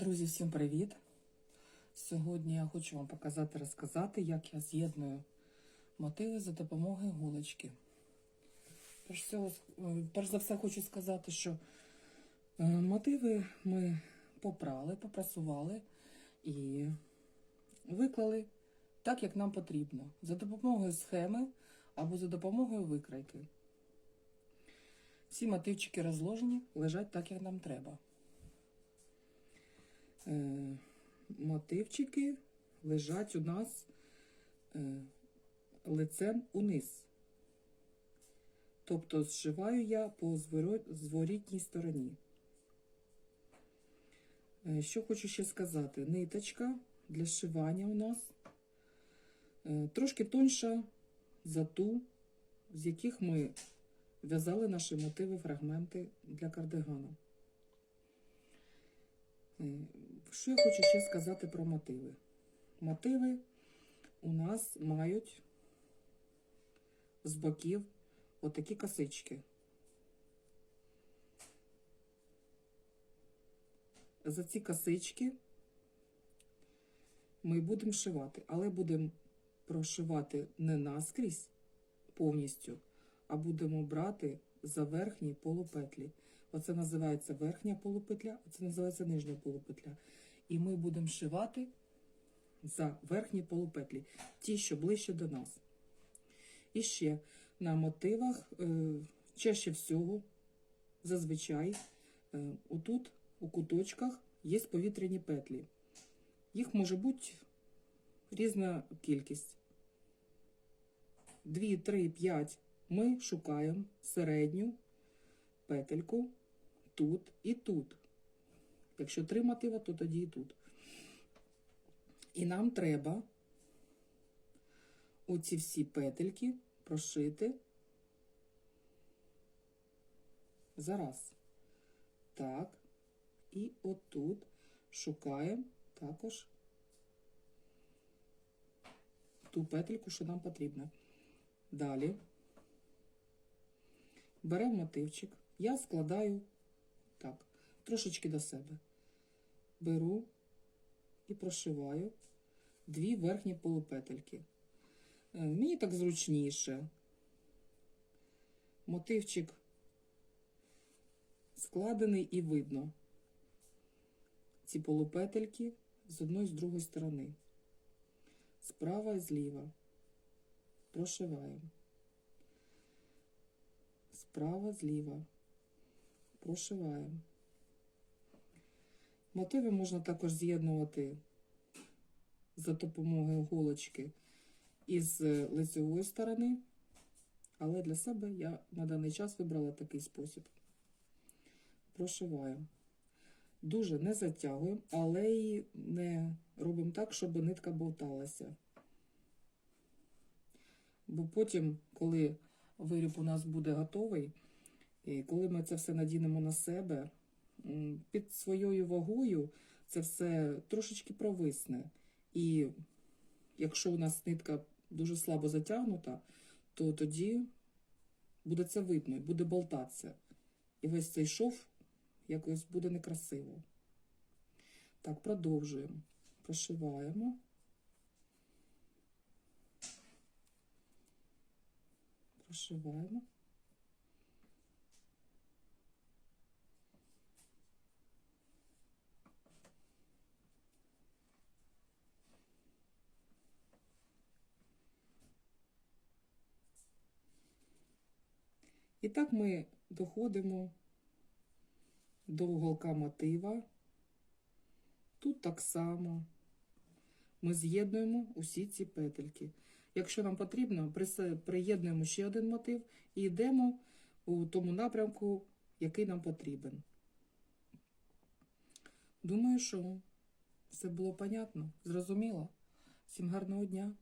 Друзі, всім привіт! Сьогодні я хочу вам показати, розказати, як я з'єдную мотиви за допомогою гулочки. Перш, всього, е, перш за все хочу сказати, що е, мотиви ми попрали, попрасували і виклали так, як нам потрібно, за допомогою схеми або за допомогою викрайки. Всі мотивчики розложені, лежать так, як нам треба. Е, мотивчики лежать у нас е, лицем униз. Тобто зшиваю я по зворітній стороні. Е, Що хочу ще сказати? Ниточка для зшивання у нас е, трошки тоньша за ту, з яких ми в'язали наші мотиви, фрагменти для кардигана. Що я хочу ще сказати про мотиви? Мотиви у нас мають з боків отакі косички. За ці косички ми будемо шивати, але будемо прошивати не наскрізь повністю, а будемо брати за верхні полупетлі. Оце називається верхня полупетля, це називається нижня полупетля. І ми будемо шивати за верхні полупетлі, ті, що ближче до нас. І ще на мотивах, е, чаще всього, зазвичай, е, отут, у куточках, є повітряні петлі. Їх може бути різна кількість. 2, 3, 5 ми шукаємо середню петельку тут і тут. Якщо три мотива, то тоді і тут. І нам треба оці всі петельки прошити зараз. Так. І отут шукаємо також ту петельку, що нам потрібна. Далі беремо мотивчик, я складаю так, трошечки до себе. Беру і прошиваю дві верхні полупетельки. Е, Мені так зручніше. Мотивчик складений і видно ці полупетельки з одної з другої сторони. Справа і зліва. Прошиваємо. Справа, зліва. Прошиваємо. Мотиви можна також з'єднувати за допомогою голочки із лицевої сторони, але для себе я на даний час вибрала такий спосіб. Прошиваємо. Дуже не затягуємо, але і не робимо так, щоб нитка болталася. Бо потім, коли виріб у нас буде готовий, і коли ми це все надінемо на себе, під своєю вагою це все трошечки провисне. І якщо у нас нитка дуже слабо затягнута, то тоді буде це видно і буде болтатися. І весь цей шов якось буде некрасиво. Так, продовжуємо. Прошиваємо. Прошиваємо. І так ми доходимо до уголка мотива. Тут так само ми з'єднуємо усі ці петельки. Якщо нам потрібно, приєднуємо ще один мотив і йдемо у тому напрямку, який нам потрібен. Думаю, що все було понятно, зрозуміло. Всім гарного дня!